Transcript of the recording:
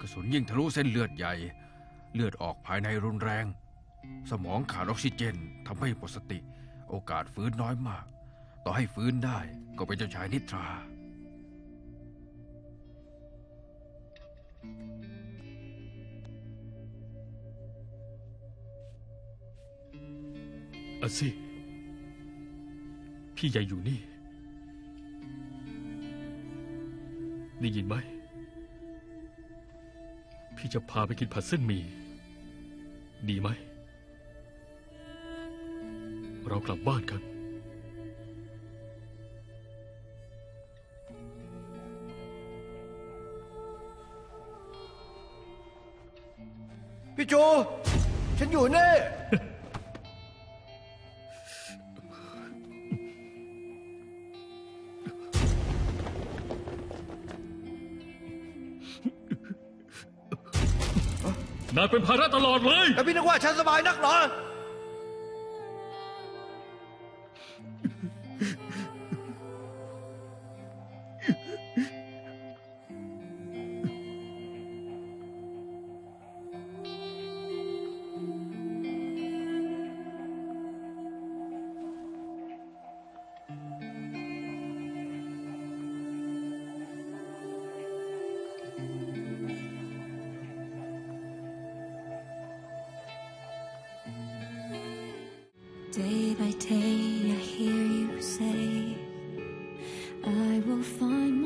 กระสุนยิงทะลุเส้นเลือดใหญ่ เลือดออกภายในรุนแรง สมองขาดออกซิเจนทำให้หมดสติ โอกาสฟื้นน้อยมาก ต่อให้ฟื้นได้ก็เป็นเจ้าชายนิทราอาซี่พี่ใหญ่อยู่นี่ ได้ยินไหม พี่จะพาไปกินผัดเส้นหมี่ดีไหม เรากลับบ้านกัน พี่โจ ฉันอยู่นี่ นายเป็นภาระตลอดเลย แล้วพี่นึกว่าฉันสบายนักเหรอ Day by day, I hear you say, I will find